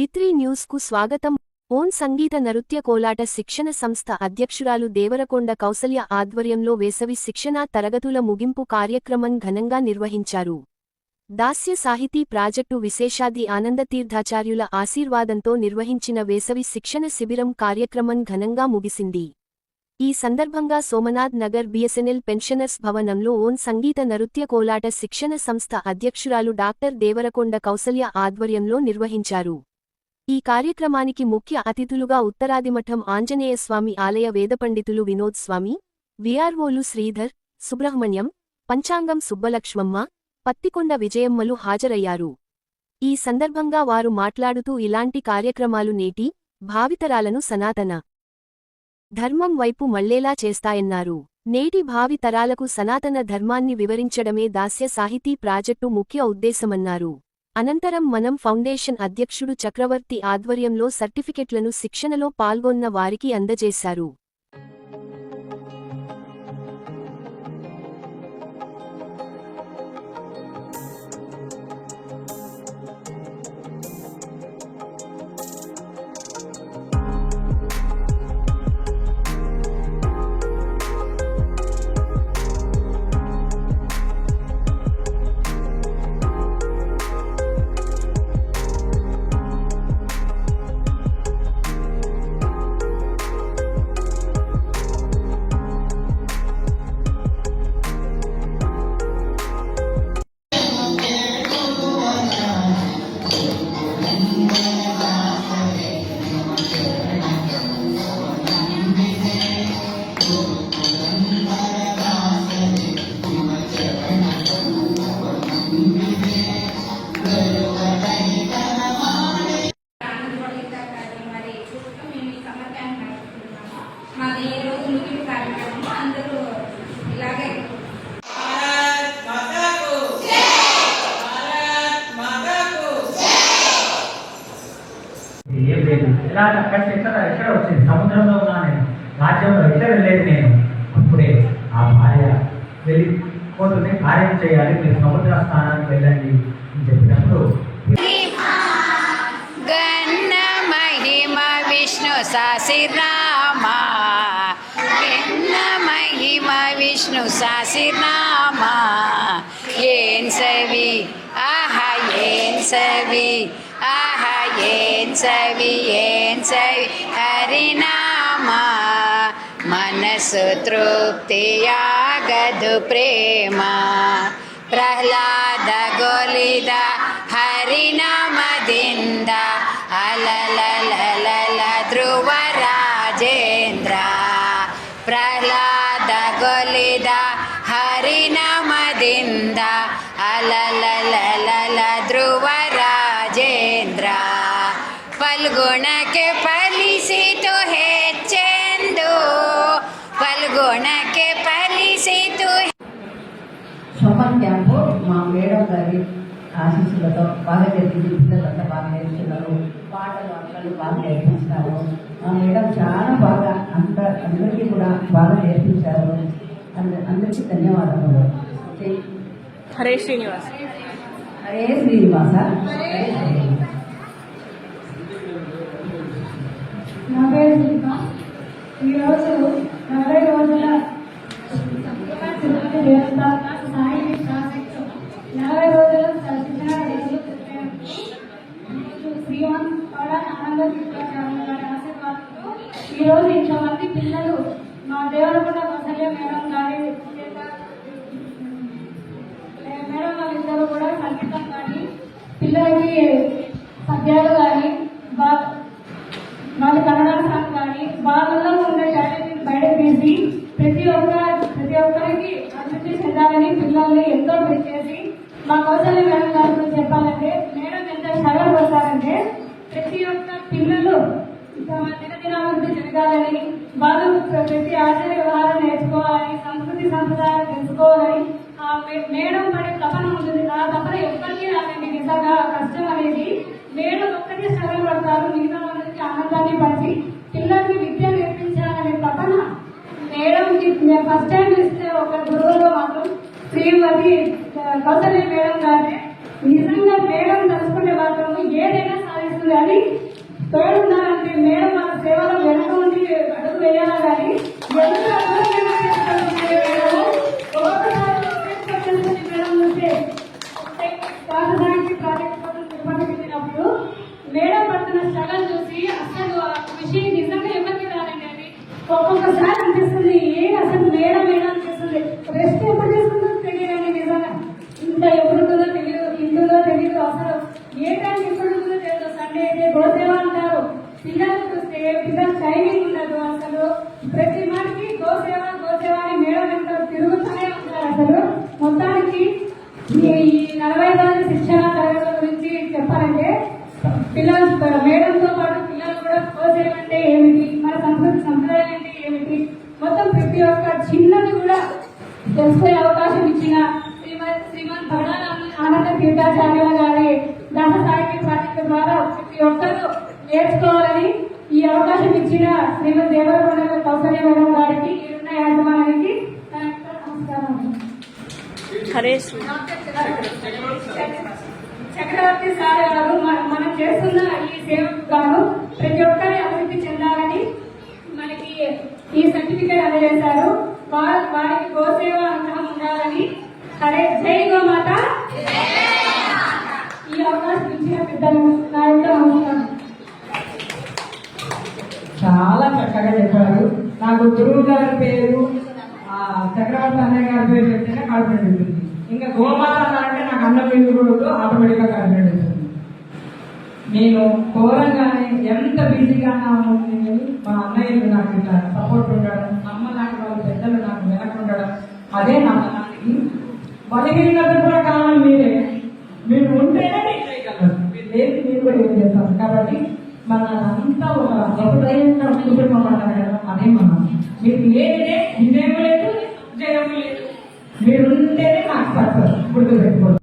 డిత్రీ న్యూస్కు స్వాగతం. ఓన్ సంగీత నృత్య కోలాట శిక్షణ సంస్థ అధ్యక్షురాలు దేవరకొండ కౌసల్య ఆధ్వర్యంలో వేసవి శిక్షణా తరగతుల ముగింపు కార్యక్రమం ఘనంగా నిర్వహించారు. దాస్య సాహితీ ప్రాజెక్టు విశేషాది ఆనందతీర్థాచార్యుల ఆశీర్వాదంతో నిర్వహించిన వేసవి శిక్షణ శిబిరం కార్యక్రమం ఘనంగా ముగిసింది. ఈ సందర్భంగా సోమనాథ్ నగర్ బిఎస్ఎన్ఎల్ పెన్షనర్స్ భవనంలో ఓన్ సంగీత నృత్య కోలాట శిక్షణ సంస్థ అధ్యక్షురాలు డాక్టర్ దేవరకొండ కౌసల్య ఆధ్వర్యంలో నిర్వహించారు. ఈ కార్యక్రమానికి ముఖ్య అతిథులుగా ఉత్తరాదిమఠం ఆంజనేయస్వామి ఆలయ వేదపండితులు వినోద్ స్వామి విఆర్ఓలు శ్రీధర్ సుబ్రహ్మణ్యం పంచాంగం సుబ్బలక్ష్మమ్మ పత్తికొండ విజయమ్మలు హాజరయ్యారు. ఈ సందర్భంగా వారు మాట్లాడుతూ ఇలాంటి కార్యక్రమాలు నేటి భావితరాలను సనాతన ధర్మం వైపు మళ్ళేలా చేస్తాయన్నారు. నేటి భావి తరాలకు సనాతన ధర్మాన్ని వివరించడమే దాస్య సాహితీ ప్రాజెక్టు ముఖ్య ఉద్దేశమన్నారు. అనంతరం మనం ఫౌండేషన్ అధ్యక్షుడు చక్రవర్తి ఆధ్వర్యంలో సర్టిఫికెట్లను శిక్షణలో పాల్గొన్న వారికి అందజేశారు. ఏం లేదు అక్కడ ఎక్కడ ఎక్కడ వచ్చింది? సముద్రంలో ఉన్నా నేను రాజ్యంలో ఎక్కడ వెళ్ళేది నేను? అప్పుడే ఆ భార్య వెళ్ళిపోతుంది కార్యం చేయాలి మీరు సముద్ర స్థానానికి వెళ్ళండి అని చెప్పినప్పుడు గన్న మహిమ విష్ణు సాసిరామ. గన్న మహిమ విష్ణు సాసిరామ. ఏం సవి? ఆహా ఏం సవి? ஏன் சவி ஏன் சவி ஹரிநாமா மனசு திருப்தியாகது பிரேமா ಪ್ರಹ್ಲಾದ ಗೋಲಿದ ಹರಿನಾಮದಿಂದ ಅಲಲಲಲಲ ಧ್ರುವ ರಾಜೇಂದ್ರ ಪ್ರಹ್ಲಾದ ಗೋಲಿದ ಹರಿನಾಮದಿಂದ ಅಲಲಲಲಲ ಧ್ರುವ ಫಲ್ಗುಣಕ್ಕೆ ಫಲಿಸಿತು ಹೆಚ್ಚೆಂದು ಫಲ್ಗುಣಕ್ಕೆ ಫಲಿಸಿತು సమ్మర్ క్యాంపు మా మేడం గారి ఆశీస్సులతో బాగా జరిగింది పిల్లలంతా బాగా నేర్చుకున్నారు పాటలు అక్కలు బాగా నేర్పిస్తారు మా మేడం చాలా బాగా అంత అందరికీ కూడా బాగా నేర్పించారు అంద- అందరికీ ధన్యవాదములు ఓకే. హరే శ్రీనివాస్ హరే శ్రీనివాస నా పేరు శిల్ప ఈరోజు నలభై రోజుల తిరుపతి ప్రాజెక్టు నలభై రోజుల శిక్షణ రోజులు శ్రీమాన్ పడ ఆనంద ఆశీర్వాదంతో ఈరోజు ఇంతమంది పిల్లలు మా దేవరకొండ వసల్య మేడం గారి మేడం వాళ్ళిద్దరు కూడా సంగీతం కానీ పిల్లలకి పద్యాలు కానీ బాగా వాళ్ళ కన్నడ సాంగ్ కానీ వాళ్ళలో ఉండే టాలెంట్ బయట తీసి ప్రతి ఒక్క ప్రతి ఒక్కరికి అభివృద్ధి చెందాలని పిల్లల్ని ఎంతో పెట్టేసి మా కౌశల్య మేడం గారి గురించి చెప్పాలంటే మేడం ఎంత శ్రమలు ప్రతి ఒక్క పిల్లలు తమ దినదినాభివృద్ధి జరగాలని వారు ప్రతి ఆచార వ్యవహారం నేర్చుకోవాలని సంస్కృతి సంప్రదాయాలు తెలుసుకోవాలని ఆ మేడం పడే తపన ఉంటుంది. ఆ తపన ఎప్పటికీ రాదండి నిజంగా కష్టం అనేది. మేడం ఒక్కటే శ్రమలు పడతారు. మిగతా వాళ్ళకి ఆనందాన్ని పంచి పిల్లలకి విద్య నేర్పించాలనే తపన మేడంకి. మేము ఫస్ట్ టైం ఇస్తే ఒక గురువులో మాత్రం శ్రీమతి ఆ, కౌసల్య మేడం గారే నిజంగా మేడం తలుచుకునే మాత్రం ఏదైనా సాధిస్తుంది చేస్తుంది అని తోడున్నారంటే మేడం మన సేవలో వెనక ఉండి అడుగు వేయాలా కానీ మేడం. ఒక్కొక్కసారి వెళ్ళినప్పుడు పడుతున్న చూసి అసలు ఆ విషయం నిజంగా ఎవరికి రాదండి అది ఒక్కొక్కసారి అనిపిస్తుంది ఏ అసలు మేడం మేడం అనిపిస్తుంది రెస్ట్ ఎప్పుడు చేసుకుంటుందో తెలియదండి నిజంగా ఇంత ఎప్పుడు ఉంటుందో తెలియదు ఇంటుందో తెలియదు అసలు ఏ టైం ఎప్పుడు ఉంటుందో తెలియదు సండే అయితే గోసేవ అంటారు పిల్లలు చూస్తే పిల్లలు టైమింగ్ ఉండదు అసలు ప్రతి మాటికి గోసేవ గోసేవ అని మేడం వెంట తిరుగుతూనే ఉంటారు అసలు మొత్తానికి ఈ ఈ నలభై రోజుల శిక్షణ తరగతుల గురించి చెప్పాలంటే పిల్లలు మేడంతో పాటు పిల్లలు కూడా కోసేయం అంటే ఏమిటి మన సంస్కృతి సంప్రదాయం అంటే ఏమిటి మొత్తం ప్రతి ఒక్క చిన్నది కూడా తెలుసుకునే అవకాశం ఇచ్చిన శ్రీమద్ భగవాన్ ఆనంద తీర్థాచార్యుల గారి దహ సాహిత్య ప్రాజెక్టు ద్వారా ప్రతి ఒక్కరూ నేర్చుకోవాలని ఈ అవకాశం ఇచ్చిన శ్రీమద్ దేవరకొండ కౌసల్య మేడం గారికి ఈరున్న యాజమాన్యానికి నా యొక్క నమస్కారం చక్రవర్తి సార్ గారు మన- చేస్తున్న ఈ సేవకు గాను ప్రతి ఒక్కరి అభివృద్ధి మనకి ఈ సర్టిఫికేట్ అందజేశారు వారు వారికి గోసేవ అనుగ్రహం ఉండాలని. హరే జై గోమాత. ఈ అవకాశం ఇచ్చిన పెద్దలు నా యొక్క చాలా చక్కగా చెప్పారు. నాకు గురువు గారి పేరు చక్రవర్తి అన్నయ్య గారి పేరు చెప్తేనే కాన్ఫిడెంట్ ఉంటుంది. ఇంకా గోమాత అన్నారంటే నాకు అన్నం ఎందుకు ఆటోమేటిక్గా కాన్ఫిడెంట్ ఉంటుంది. నేను కోరగానే ఎంత బిజీగా ఉన్నాను మా అన్నయ్యలు నాకు ఇట్లా సపోర్ట్ ఉండడం అమ్మ నాకు వాళ్ళ పెద్దలు నాకు వెనక ఉండడం అదే నా నాకు బలహీనత కూడా కావాలి మీరే. మీరు ఉంటేనే నేను చేయగలరు మీరు లేదు మీరు కూడా ఏం చేస్తారు? కాబట్టి మన అంతా ఒక గొప్పదైన కుటుంబం అన్నారు కదా అదే మనం మీరు లేదే విజయం లేదు జయం లేదు. మీరు ఉంటేనే నాకు సక్సెస్ గుర్తుపెట్టుకోండి.